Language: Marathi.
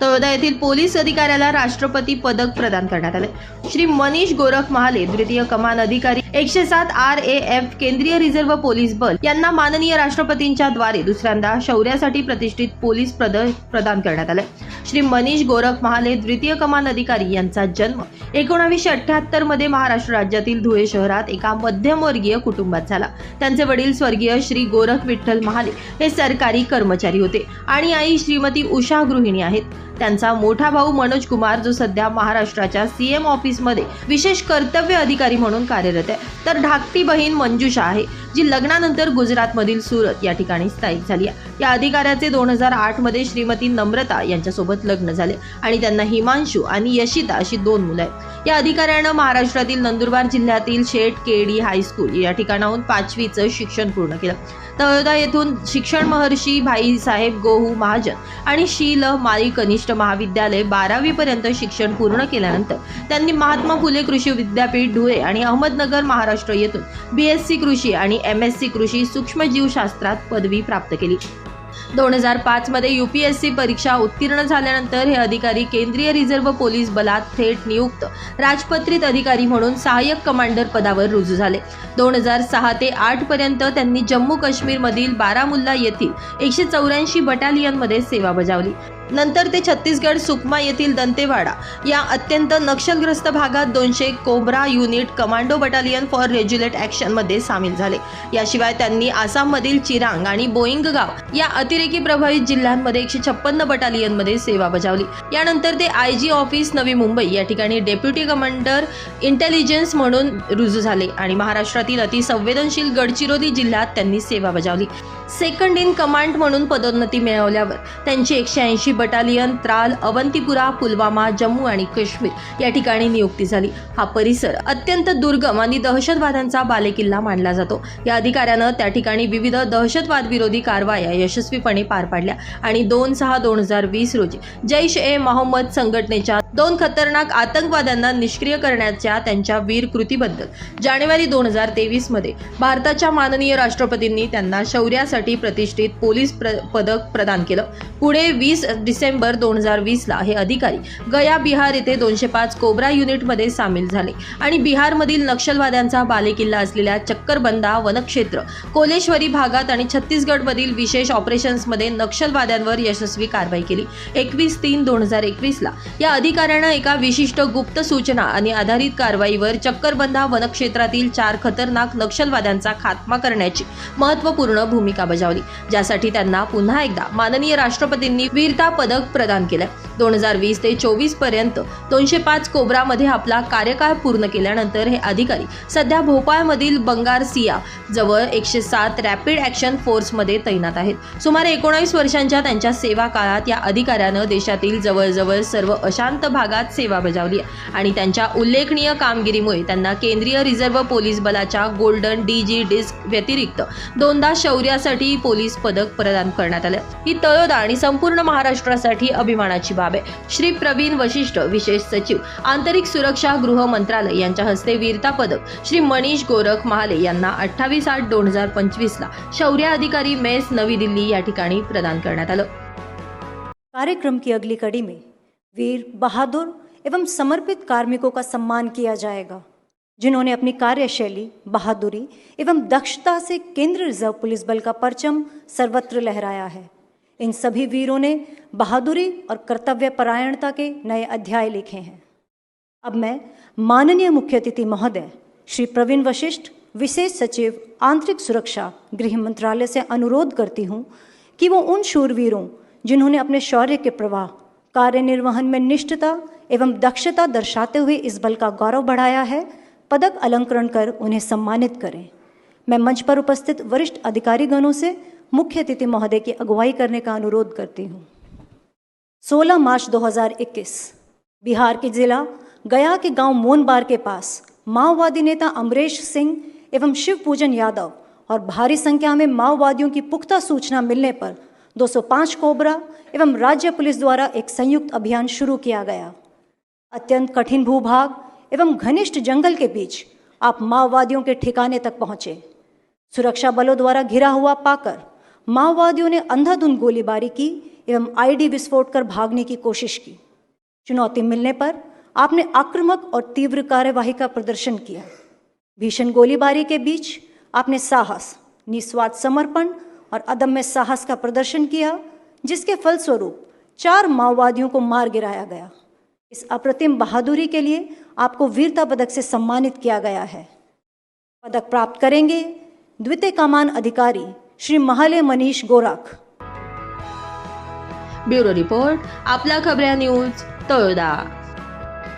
तळोदा येथील पोलीस अधिकाऱ्याला राष्ट्रपती पदक प्रदान करण्यात आले. श्री मनीष गोरख महाले द्वितीय कमान अधिकारी एकशे सात आर ए एफ केंद्रीय रिझर्व्ह पोलीस बल यांना माननीय राष्ट्रपतींच्या द्वारे दुसऱ्यांदा शौर्यासाठी प्रतिष्ठित पोलीस पदक प्रदान करण्यात आले. श्री मनीष गोरख महाले द्वितीय कमान अधिकारी यांचा जन्म एकोणावीसशे अठ्याहत्तरमध्ये महाराष्ट्र राज्यातील धुळे शहरात एका मध्यमवर्गीय कुटुंबात झाला. त्यांचे वडील स्वर्गीय श्री गोरख विठ्ठल महाले हे सरकारी कर्मचारी होते आणि आई श्रीमती उषा गृहिणी आहेत. त्यांचा मोठा भाऊ मनोज कुमार जो सध्या महाराष्ट्राच्या सीएम ऑफिसमध्ये विशेष कर्तव्य अधिकारी म्हणून कार्यरत आहे. तर धाकटी बहीण मंजुषा आहे जी लग्नानंतर गुजरातमधील सुरत या ठिकाणी स्थायिक झाली आहे. या अधिकाऱ्याचे दोन हजार आठमध्ये श्रीमती नम्रता यांच्यासोबत लग्न झाले आणि त्यांना हिमांशू आणि यशिता अशी दोन मुलं आहेत. या अधिकाऱ्यानं महाराष्ट्रातील नंदुरबार जिल्ह्यातील शेठ केडी हायस्कूल या ठिकाणाहून पाचवीचं शिक्षण पूर्ण केलं. तळोदा येथून शिक्षण महर्षी भाईसाहेब गोहू महाजन आणि शील माळी कनिष्ठ महाविद्यालय बारावीपर्यंत शिक्षण पूर्ण केल्यानंतर त्यांनी महात्मा फुले कृषी विद्यापीठ धुळे आणि अहमदनगर महाराष्ट्र येथून बी एस सी कृषी आणि एम एस सी कृषी सूक्ष्मजीवशास्त्रात पदवी प्राप्त केली. दोन हजार पाच मध्ये सी परीक्षा उत्तीर्ण झाल्यानंतर हे अधिकारी केंद्रीय रिझर्व्ह पोलीस बलात थेट नियुक्त राजपत्रित अधिकारी म्हणून सहाय्यक कमांडर पदावर रुजू झाले. दोन हजार सहा ते आठ पर्यंत त्यांनी जम्मू काश्मीरमधील बारामुल्ला येथील एकशे चौऱ्याऐंशी बटालियनमध्ये सेवा बजावली. नंतर ते छत्तीसगड सुकमा येथील दंतेवाडा या अत्यंत नक्षलग्रस्त भागात दोनशे cobra unit commando battalion for regulate ॲक्शनमध्ये सामील झाले. याशिवाय त्यांनी आसाममधील चिरांग आणि बोईंग गाव या अतिरेकी प्रभावित जिल्ह्यांमध्ये एकशे छप्पन्न बटालियनमध्ये सेवा बजावली. यानंतर ते I G office Navi Mumbai या ठिकाणी डेप्युटी कमांडर इंटेलिजन्स म्हणून रुजू झाले आणि महाराष्ट्रातील अतिसंवेदनशील गडचिरोली जिल्ह्यात त्यांनी सेवा बजावली. सेकंड इन कमांड म्हणून पदोन्नती मिळवल्यावर त्यांची एकशे ऐंशी बटालियन त्राल अवंतीपुरा पुलवामा जम्मू आणि काश्मीर या ठिकाणी नियुक्ती झाली. हा परिसर अत्यंत दुर्गम आणि दहशतवाद्यांचा बालेकिल्ला मानला जातो. या अधिकाऱ्यानं त्या ठिकाणी विविध दहशतवाद विरोधी कारवाया यशस्वीपणे पार पाडल्या आणि दोन सहा दोन हजार वीस रोजी जैश ए मोहम्मद संघटनेच्या दोन खतरनाक आतंकवाद्यांना निष्क्रिय करण्याच्या त्यांच्या वीर कृतीबद्दल जानेवारी दोन हजार तेवीसमध्ये भारताच्या माननीय राष्ट्रपतींनी त्यांना शौर्यासाठी प्रतिष्ठित पोलीस प्र पदक प्रदान केलं. पुढे वीस डिसेंबर दोन हजार वीसला हे अधिकारी गया बिहार येथे दोनशे पाच कोब्रा युनिटमध्ये सामील झाले. आणि बिहारमधील नक्षलवाद्यांचा बालेकिल्ला असलेल्या चक्करबंदा वनक्षेत्र कोलेश्वरी भागात आणि छत्तीसगडमधील विशेष ऑपरेशन्समध्ये नक्षलवाद्यांवर यशस्वी कारवाई केली. एकवीस तीन दोन हजार एकवीसला या अधिकाऱ्यानं एका विशिष्ट गुप्त सूचना आणि आधारित कारवाईवर चक्करबंदा वनक्षेत्रातील चार खतरनाक नक्षलवाद्यांचा खात्मा करण्याची महत्त्वपूर्ण भूमिका बजावली ज्यासाठी त्यांना पुन्हा एकदा माननीय राष्ट्रपतींनी वीरता पदक प्रदान केलं दोन हजार वीस ते चोवीसपर्यंत दोनशे पाच कोब्रामध्ये आपला कार्यकाळ पूर्ण केल्यानंतर हे अधिकारी सध्या भोपाळमधील बंगारसिया जवळ एकशे सात रॅपिड ॲक्शन फोर्समध्ये तैनात आहेत. सुमारे एकोणावीस वर्षांच्या त्यांच्या सेवा काळात या अधिकाऱ्यानं देशातील जवळजवळ सर्व अशांत भागात सेवा बजावली आहे आणि त्यांच्या उल्लेखनीय कामगिरीमुळे त्यांना केंद्रीय रिझर्व्ह पोलीस बलाच्या गोल्डन डी जी डिस्क व्यतिरिक्त दोनदा शौर्यासाठी पोलीस पदक प्रदान करण्यात आलं. ही तळोदा आणि संपूर्ण महाराष्ट्रासाठी अभिमानाची बाब आहे. श्री प्रवीण वशिष्ठ विशेष सचिव आंतरिक सुरक्षा गृह मंत्रालय यांच्या हस्ते वीरता पदक श्री मनीष गोरख महाले यांना अठ्ठावीस आठ दोन हजार पंचवीस ला शौर्य अधिकारी मेस नवी दिल्ली या ठिकाणी प्रदान करण्यात आलं. कार्यक्रम की अगली कड़ी में वीर बहादुर एवं समर्पित कार्मिकों का सम्मान किया जाएगा। जिन्होंने अपनी कार्यशैली, बहादुरी एवं दक्षता से केंद्र रिज़र्व पुलिस बल का परचम सर्वत्र लहराया है। इन सभी वीरों ने बहादुरी और कर्तव्य परायणता के नए अध्याय लिखे हैं। अब मैं माननीय मुख्य अतिथि महोदय, श्री प्रवीण वशिष्ठ, विशेष सचिव, आंतरिक सुरक्षा, गृह मंत्रालय से अनुरोध करती हूँ कि वो उन शूरवीरों, जिन्होंने अपने शौर्य के प्रवाह, कार्य निर्वहन में निष्ठता एवं दक्षता दर्शाते हुए इस बल का गौरव बढ़ाया है पदक अलंकरण कर उन्हें सम्मानित करें। मैं मंच पर उपस्थित वरिष्ठ अधिकारीगणों से मुख्य अतिथि महोदय की अगुवाई करने का अनुरोध करती हूँ। 16 मार्च 2021 बिहार के जिला गया के गाँव मोनबार के पास माओवादी नेता अमरेश सिंह एवं शिव पूजन यादव और भारी संख्या में माओवादियों की पुख्ता सूचना मिलने पर 205 कोबरा एवं राज्य पुलिस द्वारा एक संयुक्त अभियान शुरू किया गया। अत्यंत कठिन भूभाग एवं घनिष्ठ जंगल के बीच आप माओवादियों के ठिकाने तक पहुँचे। सुरक्षा बलों द्वारा घिरा हुआ पाकर माओवादियों ने अंधाधुंध गोलीबारी की एवं आईडी विस्फोट कर भागने की कोशिश की। चुनौती मिलने पर आपने आक्रामक और तीव्र कार्यवाही का प्रदर्शन किया। भीषण गोलीबारी के बीच आपने साहस, निस्वार्थ समर्पण और अदम्य साहस का प्रदर्शन किया, जिसके फलस्वरूप चार माओवादियों को मार गिराया गया। इस अप्रतिम बहादुरी के लिए आपको वीरता पदक से सम्मानित किया गया है। पदक प्राप्त करेंगे द्वितीय कमान अधिकारी श्री महाले मनीष गोरख। ब्यूरो रिपोर्ट, आपला खबऱ्या न्यूज़, तळोदा।